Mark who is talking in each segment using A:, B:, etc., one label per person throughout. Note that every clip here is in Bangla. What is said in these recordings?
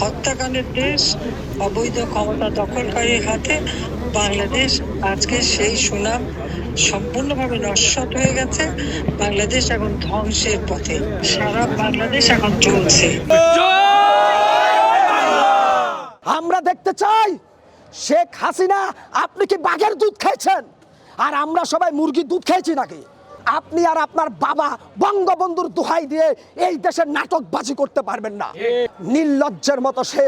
A: হত্যাকাণ্ডের দেশ, অবৈধ ক্ষমতা দখলকারীর হাতে বাংলাদেশ আজকে সেই সুনাম সম্পূর্ণভাবে নস্বাত হয়ে গেছে। বাংলাদেশ এখন ধ্বংসের পথে। সারা বাংলাদেশ এখন চলছে।
B: আমরা দেখতে চাই, শেখ হাসিনা আপনি কি বাঘের দুধ খেয়েছেন? আর আমরা সবাই মুরগির দুধ খেয়েছি নাকি? আপনি আর আপনার বাবা বঙ্গবন্ধুর দোহাই দিয়ে এই দেশের নাটকবাজি করতে পারবেন না। নির্লজ্জের মতো সে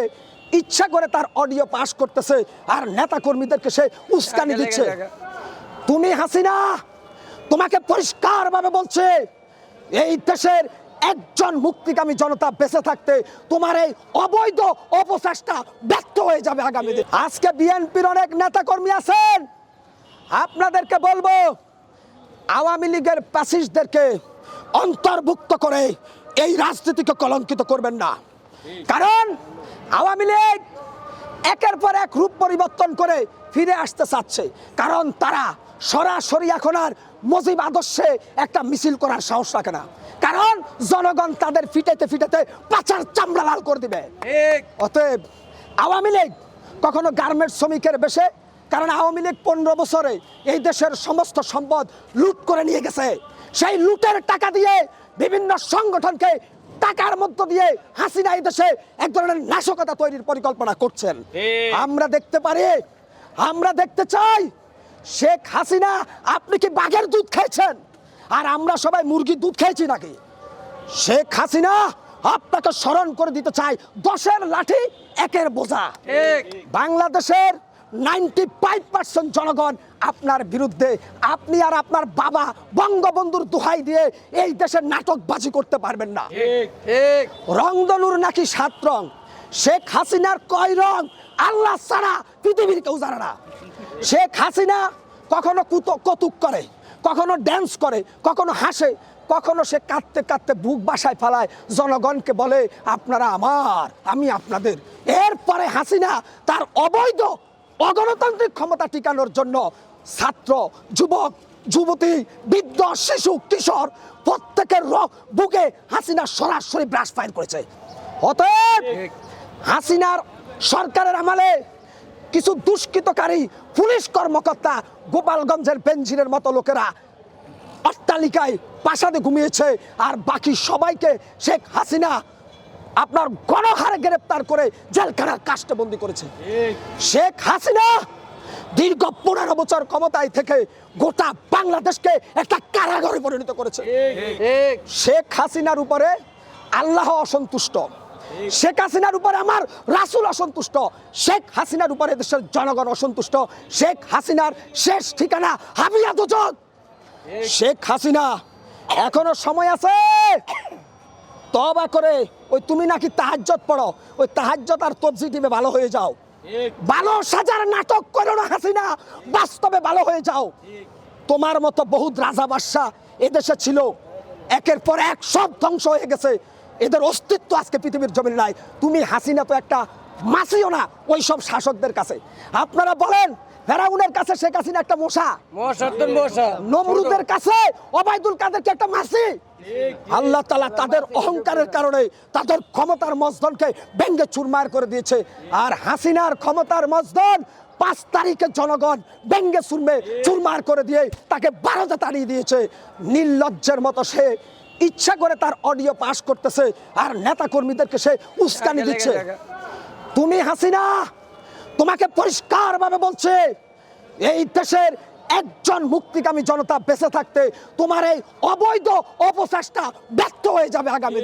B: ইচ্ছা করে তার অডিও পাস করতেছে আর নেতা কর্মীদেরকে সে উস্কানি দিচ্ছে। তুমি হাসিনা তোমাকে পরিষ্কারভাবে বলছে এই দেশের একজন মুক্তিকামী জনতা বেঁচে থাকতে তোমার এই অবৈধ অপচেষ্টা ব্যর্থ হয়ে যাবে আগামী দিন। আজকে বিএনপির অনেক নেতা কর্মী আছেন। আপনাদেরকে বলব আওয়ামী লীগের প্যাসিস্টদেরকে অন্তর্ভুক্ত করে এই রাজনীতিকে কলঙ্কিত করবেন না। কারণ আওয়ামী লীগ একের পর এক রূপ পরিবর্তন করে ফিরে আসতে চাচ্ছে। কারণ তারা সরাসরি এখন আর মজিব আদর্শে একটা মিছিল করার সাহস রাখে না। কারণ জনগণ তাদের ফিটাইতে ফিটাতে পাচার চামড়া লাল করে দিবে। অতএব আওয়ামী লীগ কখনো গার্মেন্টস শ্রমিকের বেশে কারণ আওয়ামী লীগ পনেরো বছরে এই দেশের সমস্ত সম্পদ লুট করে নিয়ে গেছে। সেই লুটের টাকা দিয়ে বিভিন্ন সংগঠনকে টাকার মধ্য দিয়ে হাসিনা এই দেশে এক ধরনের নাশকতা তৈরির পরিকল্পনা করছেন। আমরা দেখতে পারি আমরা দেখতে চাই শেখ হাসিনা আপনি কি বাঘের দুধ খেয়েছেন? আর আমরা সবাই মুরগির দুধ খেয়েছি নাকি? শেখ হাসিনা আপনাকে স্মরণ করে দিতে চাই দশের লাঠি একের বোঝা। বাংলাদেশের নাইনটি ফাইভ পার্সেন্ট জনগণ আপনার বিরুদ্ধে আপনি আর আপনার বাবা বঙ্গবন্ধুর দোহাই দিয়ে এই দেশের নাটকবাজি করতে পারবেন না। রংদলুর নাকি সাত রং? শেখ হাসিনার কয় রং? আল্লাহ ছাড়া পৃথিবীর কেউ জানে না। শেখ হাসিনা কখনো কুত- কতুক করে কখনো ড্যান্স করে কখনো হাসে কখনো সে কাঁদতে কাঁদতে বুক বাসায় ফেলায় জনগণকে বলে আপনারা আমার আমি আপনাদের। এরপরে হাসিনা তার অবৈধ অগণতান্ত্রিক ক্ষমতা টিকানোর জন্য ছাত্র, যুবক, যুবতী, বৃদ্ধ, শিশু, কিশোর প্রত্যেকের বুকে হাসিনা সরাসরি ব্রাশ ফায়ার করেছে। অতএব হাসিনার সরকারের আমলে কিছু দুষ্কৃতকারী, পুলিশ কর্মকর্তা গোপালগঞ্জের বেঞ্জিনের মতো লোকেরা অট্টালিকায় প্রাসাদে ঘুমিয়েছে আর বাকি সবাইকে শেখ হাসিনা আপনার গণহারে গ্রেপ্তার করে জেলখানার কাষ্টবন্দি করেছে। শেখ হাসিনা দীর্ঘ পনেরো বছর ক্ষমতায় থেকে গোটা বাংলাদেশকে একটা কারাগারে পরিণত করেছে। শেখ হাসিনার উপরে আল্লাহ অসন্তুষ্ট। শেখ হাসিনার উপরে আমার রাসুল অসন্তুষ্ট। শেখ হাসিনার উপরে দেশের জনগণ অসন্তুষ্ট। শেখ হাসিনার শেষ ঠিকানা হাবিয়া দুজন। শেখ হাসিনা, এখনও সময় আছে তবা করে ওই তুমি নাকি তাহাজ্জত পড়ো ওই তাহাজ্জত আর তবজি টিমে ভালো হয়ে যাও। ভালো সাজার নাটক করো না হাসিনা বাস্তবে ভালো হয়ে যাও। তোমার মতো বহুত রাজা বাদশাহ এদেশে ছিল। একের পর এক সব ধ্বংস হয়ে গেছে। এদের অস্তিত্ব আজকে পৃথিবীর জমিন নাই। তুমি হাসিনা তো একটা মাসিও না ওই সব শাসকদের কাছে। আপনারা বলেন ফেরাউনের কাছে শেখ হাসিনা একটা মশা? নমরুদের কাছে ওবায়দুল কাদেরকে একটা মাসি? আল্লাহ তালা তাদের অহংকারের কারণে তাদের ক্ষমতার মজদনকে ব্যঙ্গে চুরমার করে দিয়েছে। আর হাসিনার ক্ষমতার মজদন পাঁচ তারিখে জনগণ ব্যঙ্গে চুরমে চুরমার করে দিয়ে তাকে বারোতে তাড়িয়ে দিয়েছে। নির্লজ্জের মতো সে ইচ্ছা করে তার অডিও পাস করতেছে আর নেতা কর্মীদেরকে সে উস্কানি দিচ্ছে। তুমি হাসিনা, তোমাকে পরিষ্কার ভাবে বলছে, এই দেশের একজন মুক্তিকামী জনতা বেঁচে থাকতে তোমার এই অবৈধ অপচেষ্টা ব্যর্থ হয়ে যাবে আগামী।